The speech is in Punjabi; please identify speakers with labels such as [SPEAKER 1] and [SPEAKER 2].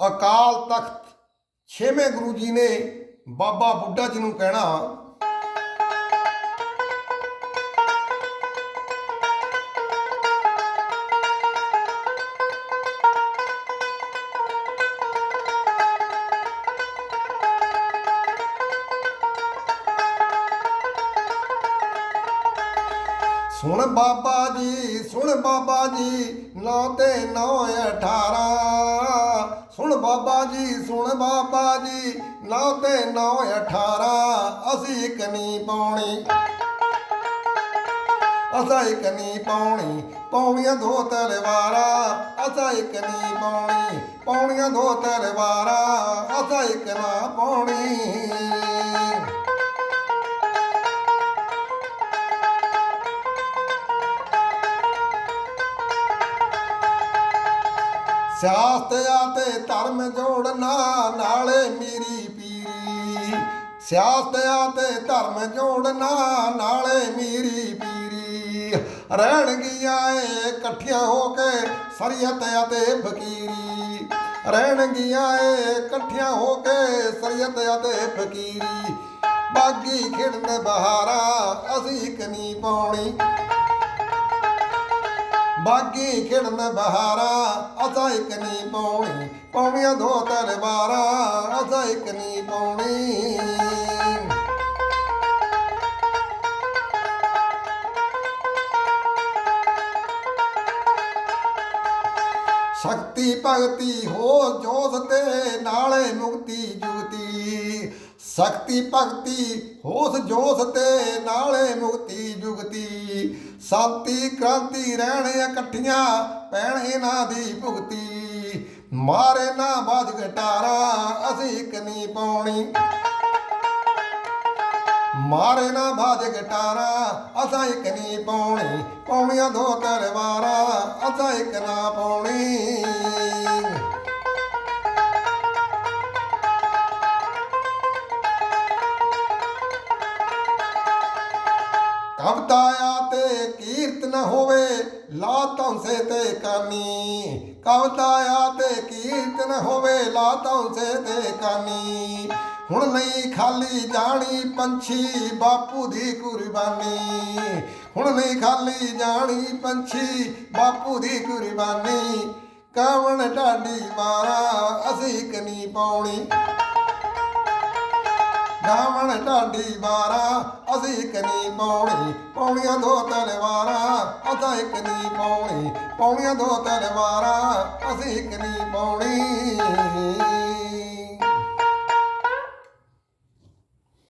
[SPEAKER 1] ਅਕਾਲ ਤਖਤ ਛੇਵੇਂ ਗੁਰੂ ਜੀ ਨੇ ਬਾਬਾ ਬੁੱਢਾ ਜੀ ਨੂੰ ਕਹਿਣਾ, ਸੁਣ ਬਾਬਾ ਜੀ, ਸੁਣ ਬਾਬਾ ਜੀ, ਨੌ ਤੇ ਨੌ 18 ਸੁਣ ਬਾਬਾ ਜੀ ਨੌ ਤੇ ਨੌ 18 ਅਸੀਂ ਇੱਕ ਨਹੀਂ ਪਾਉਣੀ। ਅਸਾਂ ਇੱਕ ਨਹੀਂ ਪਾਉਣੀ, ਪਾਉਣੀਆਂ ਦੋ ਤਲਵਾਰਾਂ, ਅਸਾਂ ਇੱਕ ਨਹੀਂ ਪਾਉਣੀ ਪੌਣੀਆਂ ਦੋ ਤਲਵਾਰਾਂ, ਅਸਾਂ ਇੱਕ ਨਾ ਪਾਉਣੀ। ਸਿਆਸਤ ਤੇ ਧਰਮ ਜੋੜਨਾ ਨਾਲੇ ਮੇਰੀ ਪੀਰੀ। ਸਿਆਸਤ ਤੇ ਧਰਮ ਜੋੜਨਾ ਨਾਲੇ ਮੇਰੀ ਪੀਰੀ। ਰਹਿਣਗੀਆਂ ਏ ਇਕੱਠੀਆਂ ਹੋ ਕੇ ਸਰੀਅਤ ਅਤੇ ਫਕੀਰੀ। ਰਹਿਣਗੀਆਂ ਏ ਇਕੱਠੀਆਂ ਹੋ ਕੇ ਸਰੀਅਤ ਅਤੇ ਫਕੀਰੀ। ਬਾਗੀ ਖਿੜਨ ਬਹਾਰਾ ਅਸੀਂ ਇੱਕ ਨਹੀਂ ਪਾਉਣੀ। ਬਾਗੀ ਖਿੜਨ ਬਹਾਰਾ, ਅਸਾਂ ਇੱਕ ਨਹੀਂ ਪਾਉਣੀ, ਪਾਉਣੀਆਂ ਦੋ ਤਲਵਾਰਾਂ ਅਸਾਂ ਇੱਕ ਨਹੀਂ ਪਾਉਣੀ। ਸ਼ਕਤੀ ਭਗਤੀ ਹੋ ਜੋਤ ਤੇ, ਨਾਲੇ ਮੁਕਤੀ ਜੁਗਤੀ। ਸ਼ਕਤੀ ਭਗਤੀ, ਹੋਸ ਜੋਸ ਤੇ ਨਾਲੇ ਮੁਕਤੀ ਜੁਗਤੀ। ਸ਼ਾਂਤੀ, ਕ੍ਰਾਂਤੀ, ਰਹਿਣ ਇਕੱਠੀਆਂ ਪੈਣ ਇਹਨਾਂ ਦੀ ਭੁਗਤੀ। ਮਾਰੇ ਨਾ ਬਾਜ ਘਟਾਰਾ ਅਸੀਂ ਇੱਕ ਨਹੀਂ ਪਾਉਣੀ। ਮਾਰੇ ਨਾ ਬਾਜ ਘਟਾਰਾ ਅਸਾਂ ਇੱਕ ਨਹੀਂ ਪਾਉਣੀ। ਪਾਉਣੀਆਂ ਦੋ ਤਲਵਾਰਾਂ, ਅਸਾਂ ਇੱਕ ਨਾ ਪਾਉਣੀ। ਕਵਤਾ ਆ ਤੇ ਕੀਰਤਨ ਹੋਵੇ, ਲਾ ਤੌਂਸੇ ਤੇ ਕਾਨੀ ਕਵਤਾ ਆ ਤੇ ਕੀਰਤਨ ਹੋਵੇ, ਲਾ ਤੌਂਸੇ ਤੇ ਕਾਨੀ ਹੁਣ ਨਹੀਂ ਖਾਲੀ ਜਾਣੀ ਪੰਛੀ, ਬਾਪੂ ਦੀ ਕੁਰਬਾਨੀ। ਹੁਣ ਨਹੀਂ ਖਾਲੀ ਜਾਣੀ ਪੰਛੀ, ਬਾਪੂ ਦੀ ਕੁਰਬਾਨੀ। ਕਵਣ ਢਾਡੀ ਮਾਰਾ ਅਸੀਂ ਕਨੀ ਪਾਉਣੀ। ਗਾਵਣ ਢਾਡੀ ਬਾਰਾ ਅਸੀਂ ਇੱਕ ਨਹੀਂ ਪਾਉਣੀ, ਪਾਉਣੀਆਂ ਦੋ ਤਲਵਾਰਾਂ ਅਸਾਂ ਇੱਕ ਨਹੀਂ ਪਾਉਣੀ, ਪਾਉਣੀਆਂ ਦੋ ਤਲਵਾਰਾਂ ਅਸੀਂ ਇੱਕ ਨਹੀਂ ਪਾਉਣੀ।